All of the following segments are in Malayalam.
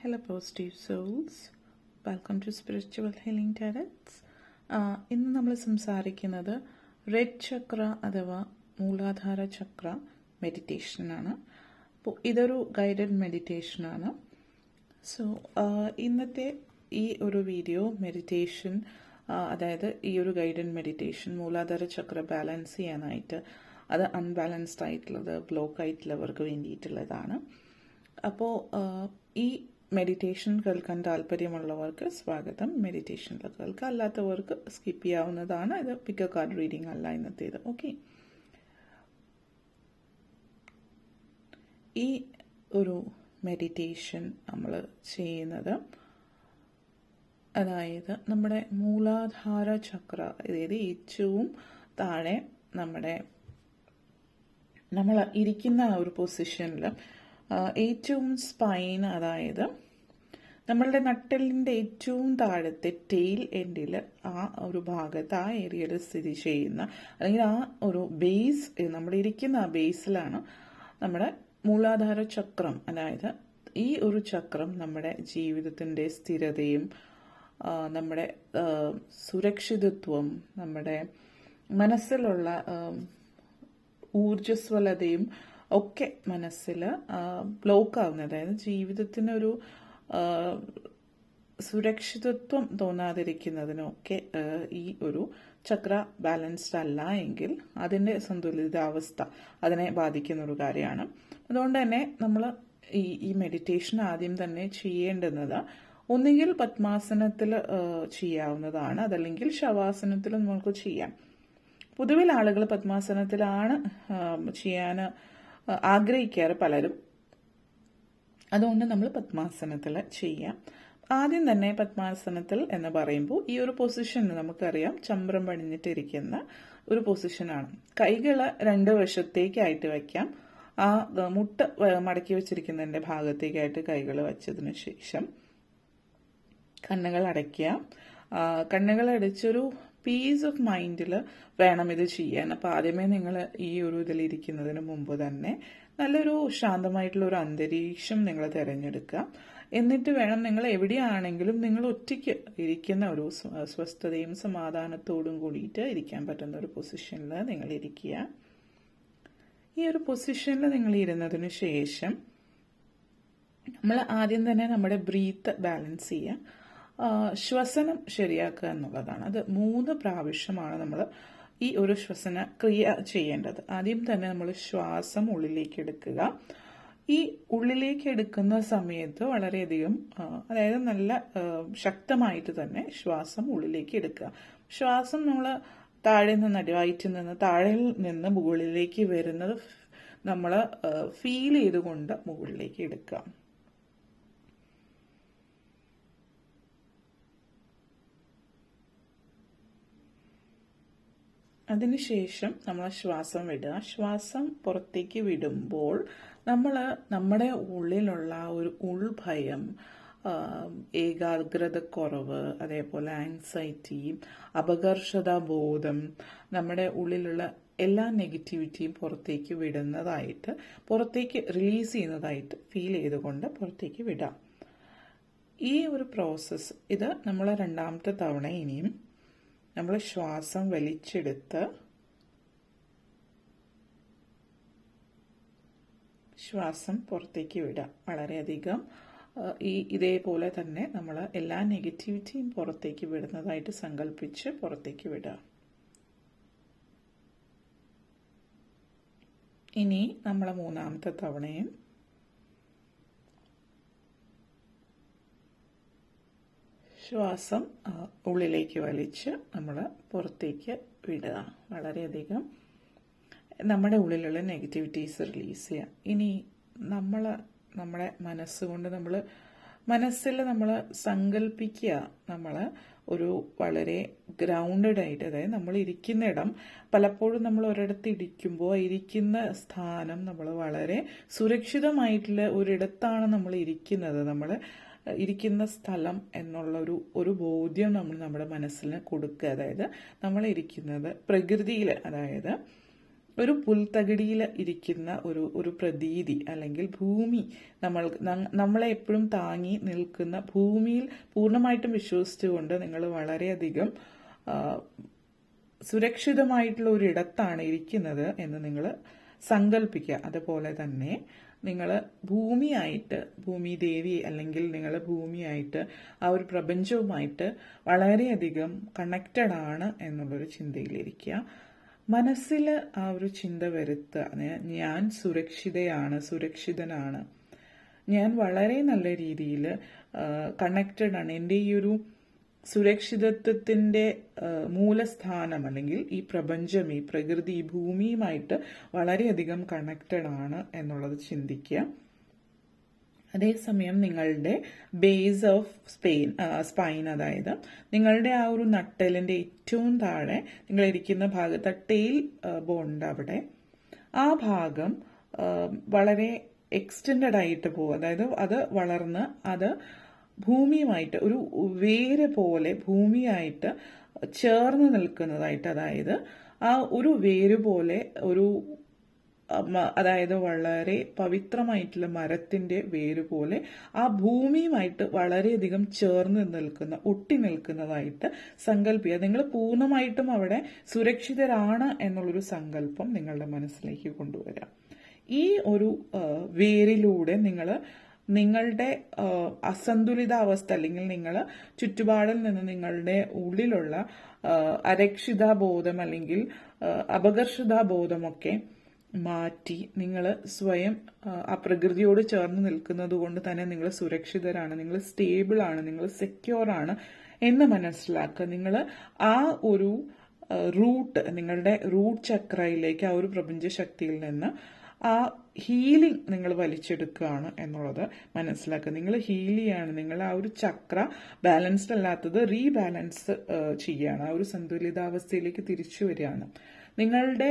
Hello, positive souls. Welcome to spiritual healing Tarots. ഇന്ന് നമ്മൾ സംസാരിക്കുന്നത് റെഡ് ചക്ര അഥവാ മൂലാധാര ചക്ര മെഡിറ്റേഷനാണ് അപ്പോൾ ഇതൊരു ഗൈഡഡ് മെഡിറ്റേഷനാണ് സോ ഇന്നത്തെ ഈ ഒരു വീഡിയോ മെഡിറ്റേഷൻ അതായത് ഈ ഒരു guided meditation Muladhara chakra balance ചെയ്യാനായിട്ട് അത് അൺബാലൻസ്ഡ് ആയിട്ടുള്ളത് ബ്ലോക്ക് ആയിട്ടുള്ളവർക്ക് വേണ്ടിയിട്ടുള്ളതാണ് അപ്പോൾ ഈ മെഡിറ്റേഷൻ കേൾക്കാൻ താല്പര്യമുള്ളവർക്ക് സ്വാഗതം. മെഡിറ്റേഷനിൽ കേൾക്കുക. അല്ലാത്തവർക്ക് സ്കിപ്പ് ചെയ്യാവുന്നതാണ്. ഇത് പിക്ക് കാർഡ് റീഡിംഗ് അല്ല ഇന്നത്തേത്. ഓക്കെ ഈ ഒരു മെഡിറ്റേഷൻ നമ്മൾ ചെയ്യുന്നത് അതായത് നമ്മുടെ മൂലാധാര ചക്ര അതായത് ഏറ്റവും താഴെ നമ്മുടെ നമ്മൾ ഇരിക്കുന്ന ആ ഒരു പൊസിഷനിൽ ഏറ്റവും സ്പൈൻ അതായത് നമ്മളുടെ നട്ടലിന്റെ ഏറ്റവും താഴത്തെ ടെയിൽ എൻഡിൽ ആ ഒരു ഭാഗത്ത് ആ ഏരിയയിൽ സ്ഥിതി ചെയ്യുന്ന അല്ലെങ്കിൽ ആ ഒരു ബേസ് നമ്മൾ ഇരിക്കുന്ന ആ ബേസിലാണ് നമ്മുടെ മൂലാധാര ചക്രം. അതായത് ഈ ഒരു ചക്രം നമ്മുടെ ജീവിതത്തിന്റെ സ്ഥിരതയും നമ്മുടെ സുരക്ഷിതത്വം നമ്മുടെ മനസ്സിലുള്ള ഊർജസ്വലതയും ഒക്കെ മനസ്സിൽ ബ്ലോക്ക് ആവുന്നത് അതായത് ജീവിതത്തിനൊരു സുരക്ഷിതത്വം തോന്നാതിരിക്കുന്നതിനൊക്കെ ഈ ഒരു ചക്ര ബാലൻസ്ഡ് അല്ല എങ്കിൽ അതിന്റെ സന്തുലിതാവസ്ഥ അതിനെ ബാധിക്കുന്ന ഒരു കാര്യമാണ്. അതുകൊണ്ട് തന്നെ നമ്മൾ ഈ ഈ മെഡിറ്റേഷൻ ആദ്യം തന്നെ ചെയ്യേണ്ടുന്നത് ഒന്നുകിൽ പത്മാസനത്തിൽ ചെയ്യാവുന്നതാണ് അതല്ലെങ്കിൽ ശവാസനത്തിൽ നമുക്ക് ചെയ്യാം. പൊതുവിൽ ആളുകൾ പത്മാസനത്തിലാണ് ചെയ്യാൻ ആഗ്രഹിക്കാറ് പലരും. അതുകൊണ്ട് നമ്മൾ പത്മാസനത്തിൽ ചെയ്യാം. ആദ്യം തന്നെ പത്മാസനത്തിൽ എന്ന് പറയുമ്പോൾ ഈ ഒരു പൊസിഷൻ നമുക്കറിയാം ചമ്രം പണിഞ്ഞിട്ടിരിക്കുന്ന ഒരു പൊസിഷനാണ് കൈകൾ രണ്ട് വശത്തേക്കായിട്ട് വയ്ക്കാം. ആ മുട്ട മടക്കി വെച്ചിരിക്കുന്നതിന്റെ ഭാഗത്തേക്കായിട്ട് കൈകൾ വച്ചതിന് ശേഷം കണ്ണുകൾ അടയ്ക്കുക കണ്ണുകൾ അടച്ചൊരു പീസ് ഓഫ് മൈൻഡിൽ വേണം ഇത് ചെയ്യാൻ. അപ്പോൾ ആദ്യമേ നിങ്ങൾ ഈ ഒരു ഇതിലിരിക്കുന്നതിന് മുമ്പ് തന്നെ നല്ലൊരു ശാന്തമായിട്ടുള്ള ഒരു അന്തരീക്ഷം നിങ്ങൾ തിരഞ്ഞെടുക്കുക. എന്നിട്ട് വേണം നിങ്ങൾ എവിടെയാണെങ്കിലും നിങ്ങൾ ഒറ്റയ്ക്ക് ഇരിക്കുന്ന ഒരു സ്വസ്ഥതയും സമാധാനത്തോടും കൂടിയിട്ട് ഇരിക്കാൻ പറ്റുന്ന ഒരു പൊസിഷനിൽ നിങ്ങൾ ഇരിക്കുക. ഈ ഒരു പൊസിഷനിൽ നിങ്ങൾ ഇരുന്നതിന് ശേഷം നമ്മൾ ആദ്യം തന്നെ നമ്മുടെ ബ്രീത്ത് ബാലൻസ് ചെയ്യുക. ശ്വസനം ശരിയാക്കുക എന്നുള്ളതാണ്. അത് മൂന്ന് പ്രാവശ്യമാണ് നമ്മൾ ഈ ഒരു ശ്വസന ക്രിയ ചെയ്യേണ്ടത്. ആദ്യം തന്നെ നമ്മൾ ശ്വാസം ഉള്ളിലേക്ക് എടുക്കുക. ഈ ഉള്ളിലേക്ക് എടുക്കുന്ന സമയത്ത് വളരെയധികം അതായത് നല്ല ശക്തമായിട്ട് തന്നെ ശ്വാസം ഉള്ളിലേക്ക് എടുക്കുക. ശ്വാസം നമ്മൾ താഴെ നിന്ന് അടിവായിറ്റിൽ നിന്ന് താഴെ നിന്ന് മുകളിലേക്ക് വരുന്നത് നമ്മൾ ഫീൽ ചെയ്തുകൊണ്ട് മുകളിലേക്ക് എടുക്കുക. അതിനുശേഷം നമ്മൾ ശ്വാസം വിടുക. ശ്വാസം പുറത്തേക്ക് വിടുമ്പോൾ നമ്മൾ നമ്മുടെ ഉള്ളിലുള്ള ഒരു ഉൾഭയം ഏകാഗ്രതക്കുറവ് അതേപോലെ ആൻസൈറ്റി അപകർഷതാ ബോധം നമ്മുടെ ഉള്ളിലുള്ള എല്ലാ നെഗറ്റിവിറ്റിയും പുറത്തേക്ക് വിടുന്നതായിട്ട് പുറത്തേക്ക് റിലീസ് ചെയ്യുന്നതായിട്ട് ഫീൽ ചെയ്തുകൊണ്ട് പുറത്തേക്ക് വിടാം. ഈ ഒരു പ്രോസസ്സ് ഇത് നമ്മൾ രണ്ടാമത്തെ തവണ ഇനിയും നമ്മൾ ശ്വാസം വലിച്ചെടുത്ത് ശ്വാസം പുറത്തേക്ക് വിടാം വളരെയധികം ഈ ഇതേപോലെ തന്നെ നമ്മൾ എല്ലാ നെഗറ്റിവിറ്റിയും പുറത്തേക്ക് വിടുന്നതായിട്ട് സങ്കല്പിച്ച് പുറത്തേക്ക് വിടുക. ഇനി നമ്മൾ മൂന്നാമത്തെ തവണയും ശ്വാസം ഉള്ളിലേക്ക് വലിച്ച് നമ്മൾ പുറത്തേക്ക് വിടുക വളരെയധികം നമ്മുടെ ഉള്ളിലുള്ള നെഗറ്റിവിറ്റീസ് റിലീസ് ചെയ്യുക ഇനി നമ്മൾ നമ്മുടെ മനസ്സുകൊണ്ട് നമ്മൾ മനസ്സിൽ നമ്മൾ സങ്കല്പിക്കുക നമ്മൾ ഒരു വളരെ ഗ്രൗണ്ടഡ് ആയിട്ട് അതായത് നമ്മൾ ഇരിക്കുന്നിടം പലപ്പോഴും നമ്മൾ ഒരിടത്ത് ഇരിക്കുമ്പോൾ ഇരിക്കുന്ന സ്ഥാനം നമ്മൾ വളരെ സുരക്ഷിതമായിട്ടുള്ള ഒരിടത്താണ് നമ്മൾ ഇരിക്കുന്നത്. നമ്മൾ ഇരിക്കുന്ന സ്ഥലം എന്നുള്ളൊരു ഒരു ഒരു ബോധ്യം നമ്മൾ നമ്മുടെ മനസ്സിന് കൊടുക്കുക. അതായത് നമ്മൾ ഇരിക്കുന്നത് പ്രകൃതിയിൽ അതായത് ഒരു പുൽത്തകിടിയിൽ ഇരിക്കുന്ന ഒരു ഒരു പ്രതീതി അല്ലെങ്കിൽ ഭൂമി നമ്മൾ നമ്മളെ എപ്പോഴും താങ്ങി നിൽക്കുന്ന ഭൂമിയിൽ പൂർണമായിട്ടും വിശ്വസിച്ചുകൊണ്ട് നിങ്ങൾ വളരെയധികം സുരക്ഷിതമായിട്ടുള്ള സുരക്ഷിതമായിട്ടുള്ള ഒരിടത്താണ് ഇരിക്കുന്നത് എന്ന് നിങ്ങൾ സങ്കല്പിക്കുക അതുപോലെ തന്നെ നിങ്ങൾ ഭൂമിയായിട്ട് ഭൂമി ദേവി അല്ലെങ്കിൽ നിങ്ങൾ ഭൂമിയായിട്ട് ആ ഒരു പ്രപഞ്ചവുമായിട്ട് വളരെയധികം കണക്റ്റഡ് ആണ് എന്നുള്ളൊരു ചിന്തയിലിരിക്കുക. മനസ്സിൽ ആ ഒരു ചിന്ത വരുത്തുക ഞാൻ സുരക്ഷിതയാണ് സുരക്ഷിതനാണ്. ഞാൻ വളരെ നല്ല രീതിയിൽ കണക്റ്റഡ് ആണ്. എന്റെ ഈ ഒരു സുരക്ഷിതത്വത്തിന്റെ മൂലസ്ഥാനം അല്ലെങ്കിൽ ഈ പ്രപഞ്ചം ഈ പ്രകൃതി ഈ ഭൂമിയുമായിട്ട് വളരെയധികം കണക്റ്റഡ് ആണ് എന്നുള്ളത് ചിന്തിക്കുക. അതേസമയം നിങ്ങളുടെ ബേസ് ഓഫ് സ്പെയിൻ സ്പൈൻ അതായത് നിങ്ങളുടെ ആ ഒരു നട്ടലിന്റെ ഏറ്റവും താഴെ നിങ്ങൾ ഇരിക്കുന്ന ഭാഗത്ത് ടെയിൽ ബോണ്ട് അവിടെ. ആ ഭാഗം വളരെ എക്സ്റ്റെൻഡ് ആയിട്ട് പോകും അതായത് അത് വളർന്ന് അത് ഭൂമിയുമായിട്ട് ഒരു വേര് പോലെ ഭൂമിയായിട്ട് ചേർന്ന് നിൽക്കുന്നതായിട്ട് അതായത് ആ ഒരു വേര് പോലെ ഒരു അതായത് വളരെ പവിത്രമായിട്ടുള്ള മരത്തിന്റെ വേര് പോലെ ആ ഭൂമിയുമായിട്ട് വളരെയധികം ചേർന്ന് നിൽക്കുന്ന ഒട്ടി നിൽക്കുന്നതായിട്ട് സങ്കല്പിക്കുക. നിങ്ങൾ പൂർണമായിട്ടും അവിടെ സുരക്ഷിതരാണ് എന്നുള്ളൊരു സങ്കല്പം നിങ്ങളുടെ മനസ്സിലേക്ക് കൊണ്ടുവരാം. ഈ ഒരു വേരിലൂടെ നിങ്ങൾ നിങ്ങളുടെ അസന്തുലിതാവസ്ഥ അല്ലെങ്കിൽ നിങ്ങൾ ചുറ്റുപാടിൽ നിന്ന് നിങ്ങളുടെ ഉള്ളിലുള്ള അരക്ഷിത ബോധം അല്ലെങ്കിൽ അപകർഷതാബോധമൊക്കെ മാറ്റി നിങ്ങൾ സ്വയം ആ പ്രകൃതിയോട് ചേർന്ന് നിൽക്കുന്നത് കൊണ്ട് തന്നെ നിങ്ങൾ സുരക്ഷിതരാണ് നിങ്ങൾ സ്റ്റേബിൾ ആണ് നിങ്ങൾ സെക്യൂർ ആണ് എന്ന് മനസ്സിലാക്കുക. നിങ്ങൾ ആ ഒരു റൂട്ട് നിങ്ങളുടെ റൂട്ട് ചക്രയിലേക്ക് ആ ഒരു പ്രപഞ്ച ശക്തിയിൽ നിന്ന് ആ ഹീലിംഗ് നിങ്ങൾ വലിച്ചെടുക്കുകയാണ് എന്നുള്ളത് മനസ്സിലാക്കുക. നിങ്ങൾ ഹീൽ ചെയ്യാണ്. നിങ്ങൾ ആ ഒരു ചക്ര ബാലൻസ്ഡ് അല്ലാത്തത് റീബാലൻസ് ചെയ്യുകയാണ്. ആ ഒരു സന്തുലിതാവസ്ഥയിലേക്ക് തിരിച്ചു വരികയാണ്. നിങ്ങളുടെ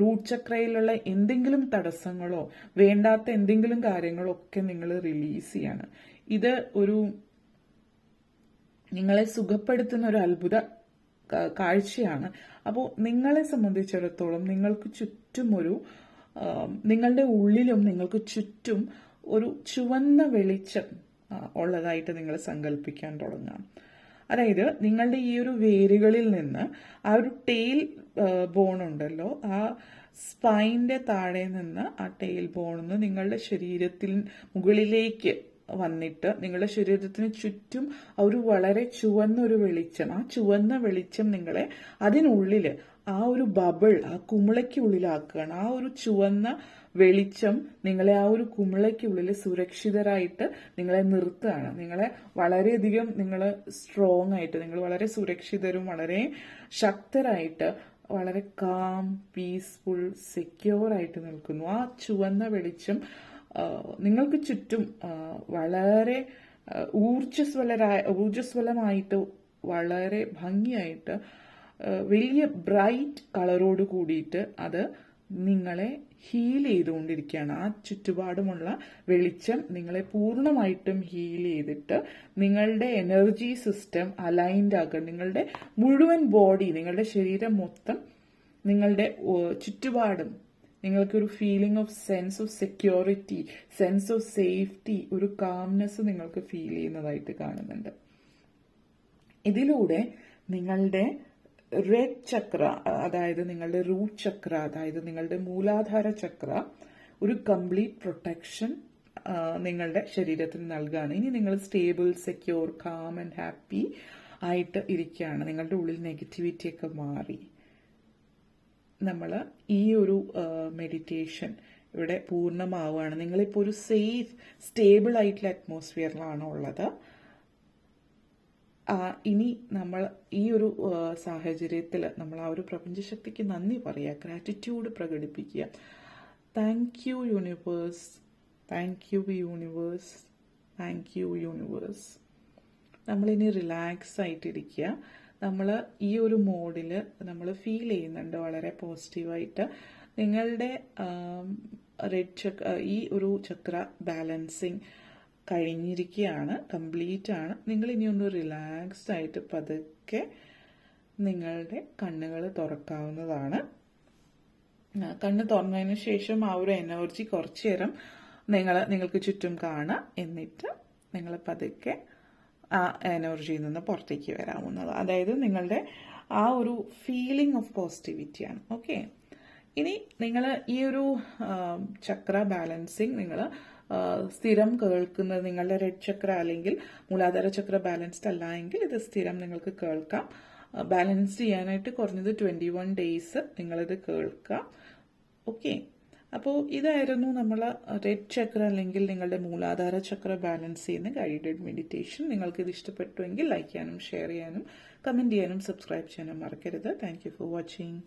റൂട്ട് ചക്രയിലുള്ള എന്തെങ്കിലും തടസ്സങ്ങളോ വേണ്ടാത്ത എന്തെങ്കിലും കാര്യങ്ങളോ ഒക്കെ നിങ്ങൾ റിലീസ് ചെയ്യാണ്. ഇത് ഒരു നിങ്ങളെ സുഖപ്പെടുത്തുന്ന ഒരു അത്ഭുത കാഴ്ചയാണ്. അപ്പോൾ നിങ്ങളെ സംബന്ധിച്ചിടത്തോളം നിങ്ങൾക്ക് ചുറ്റും ഒരു നിങ്ങളുടെ ഉള്ളിലും നിങ്ങൾക്ക് ചുറ്റും ഒരു ചുവന്ന വെളിച്ചം ഉള്ളതായിട്ട് നിങ്ങൾ സങ്കല്പിക്കാൻ തുടങ്ങാം. അതായത് നിങ്ങളുടെ ഈ ഒരു വേരുകളിൽ നിന്ന് ആ ഒരു ടെയിൽ ബോൺ ഉണ്ടല്ലോ ആ സ്പൈന്റെ താഴെ നിന്ന് ആ ടെയിൽ ബോണിന്ന് നിങ്ങളുടെ ശരീരത്തിൽ മുകളിലേക്ക് വന്നിട്ട് നിങ്ങളുടെ ശരീരത്തിന് ചുറ്റും ഒരു വളരെ ചുവന്ന ഒരു വെളിച്ചം ആ ചുവന്ന വെളിച്ചം നിങ്ങളെ അതിനുള്ളിൽ ആ ഒരു ബബിൾ ആ കുമിളയ്ക്കുള്ളിലാക്കുകയാണ്. ആ ഒരു ചുവന്ന വെളിച്ചം നിങ്ങളെ ആ ഒരു കുമിളയ്ക്കുള്ളിൽ സുരക്ഷിതരായിട്ട് നിങ്ങളെ നിർത്തുകയാണ്. നിങ്ങളെ വളരെയധികം നിങ്ങൾ സ്ട്രോങ് ആയിട്ട് നിങ്ങൾ വളരെ സുരക്ഷിതരും വളരെ ശക്തരായിട്ട് വളരെ കാം പീസ്ഫുൾ സെക്യൂർ ആയിട്ട് നിൽക്കുന്നു. ആ ചുവന്ന വെളിച്ചം നിങ്ങൾക്ക് ചുറ്റും വളരെ ഊർജസ്വലരായ ഊർജസ്വലമായിട്ട് വളരെ ഭംഗിയായിട്ട് വലിയ ബ്രൈറ്റ് കളറോട് കൂടിയിട്ട് അത് നിങ്ങളെ ഹീൽ ചെയ്തുകൊണ്ടിരിക്കുകയാണ്. ആ ചുറ്റുപാടുമുള്ള വെളിച്ചം നിങ്ങളെ പൂർണമായിട്ടും ഹീൽ ചെയ്തിട്ട് നിങ്ങളുടെ എനർജി സിസ്റ്റം അലൈൻഡ് ആക്കുക. നിങ്ങളുടെ മുഴുവൻ ബോഡി നിങ്ങളുടെ ശരീരം മൊത്തം നിങ്ങളുടെ ചുറ്റുപാടും നിങ്ങൾക്കൊരു feeling of sense of security sense of safety ഒരു കാംനെസ് നിങ്ങൾക്ക് ഫീൽ ചെയ്യുന്നതായിട്ട് കാണുന്നുണ്ട്. ഇതിലൂടെ നിങ്ങളുടെ റെഡ് ചക്ര അതായത് നിങ്ങളുടെ റൂട്ട് ചക്ര അതായത് നിങ്ങളുടെ മൂലാധാര ചക്ര ഒരു കംപ്ലീറ്റ് പ്രൊട്ടക്ഷൻ നിങ്ങളുടെ ശരീരത്തിന് നൽകുകയാണ് ഇനി നിങ്ങൾ stable secure calm and happy ആയിട്ട് ഇരിക്കുകയാണ്. നിങ്ങളുടെ ഉള്ളിൽ നെഗറ്റിവിറ്റിയൊക്കെ മാറി. നമ്മൾ ഈ ഒരു മെഡിറ്റേഷൻ ഇവിടെ പൂർണമാവുകയാണ്. നിങ്ങളിപ്പോൾ ഒരു സേഫ് സ്റ്റേബിൾ ആയിട്ടുള്ള അറ്റ്മോസ്ഫിയറിലാണ് ഉള്ളത് ഇനി നമ്മൾ ഈ ഒരു സാഹചര്യത്തിൽ നമ്മൾ ആ ഒരു പ്രപഞ്ചശക്തിക്ക് നന്ദി പറയുക ഗ്രാറ്റിറ്റ്യൂഡ് പ്രകടിപ്പിക്കുക. Thank you universe thank you universe thank you universe നമ്മളിനി റിലാക്സ് ആയിട്ടിരിക്കുക. നമ്മൾ ഈ ഒരു മോഡിൽ നമ്മൾ ഫീൽ ചെയ്യുന്നുണ്ട് വളരെ പോസിറ്റീവായിട്ട് നിങ്ങളുടെ റെഡ് ചക്ര ഈ ഒരു ചക്ര ബാലൻസിങ് കഴിഞ്ഞിരിക്കുകയാണ്. കംപ്ലീറ്റ് ആണ് നിങ്ങൾ ഇനി ഒന്ന് റിലാക്സ്ഡ് ആയിട്ട് പതുക്കെ നിങ്ങളുടെ കണ്ണുകൾ തുറക്കാവുന്നതാണ്. കണ്ണ് തുറന്നതിന് ശേഷം ആ ഒരു എനർജി കുറച്ചു നേരം നിങ്ങൾ നിങ്ങൾക്ക് ചുറ്റും കാണുക എന്നിട്ട് നിങ്ങൾ പതുക്കെ ആ എനർജിയിൽ നിന്ന് പുറത്തേക്ക് വരാവുന്നത് അതായത് നിങ്ങളുടെ ആ ഒരു ഫീലിംഗ് ഓഫ് പോസിറ്റിവിറ്റിയാണ് ഓക്കെ ഇനി നിങ്ങൾ ഈ ഒരു ചക്ര ബാലൻസിങ് നിങ്ങൾ സ്ഥിരം കേൾക്കുന്നത് നിങ്ങളുടെ റെഡ് ചക്ര അല്ലെങ്കിൽ മൂലാധാര ചക്ര ബാലൻസ്ഡ് അല്ല എങ്കിൽ ഇത് സ്ഥിരം നിങ്ങൾക്ക് കേൾക്കാം. ബാലൻസ് ചെയ്യാനായിട്ട് കുറഞ്ഞത് ട്വന്റി വൺ ഡേയ്സ് നിങ്ങളിത് കേൾക്കാം. ഓക്കെ അപ്പോൾ ഇതായിരുന്നു നമ്മൾ റെഡ് ചക്ര അല്ലെങ്കിൽ നിങ്ങളുടെ മൂലാധാര ചക്ര ബാലൻസ് ചെയ്യുന്ന ഗൈഡഡ് മെഡിറ്റേഷൻ നിങ്ങൾക്ക് ഇത് ഇഷ്ടപ്പെട്ടുവെങ്കിൽ ലൈക്ക് ചെയ്യാനും ഷെയർ ചെയ്യാനും കമന്റ് ചെയ്യാനും സബ്സ്ക്രൈബ് ചെയ്യാനും മറക്കരുത്. Thank for watching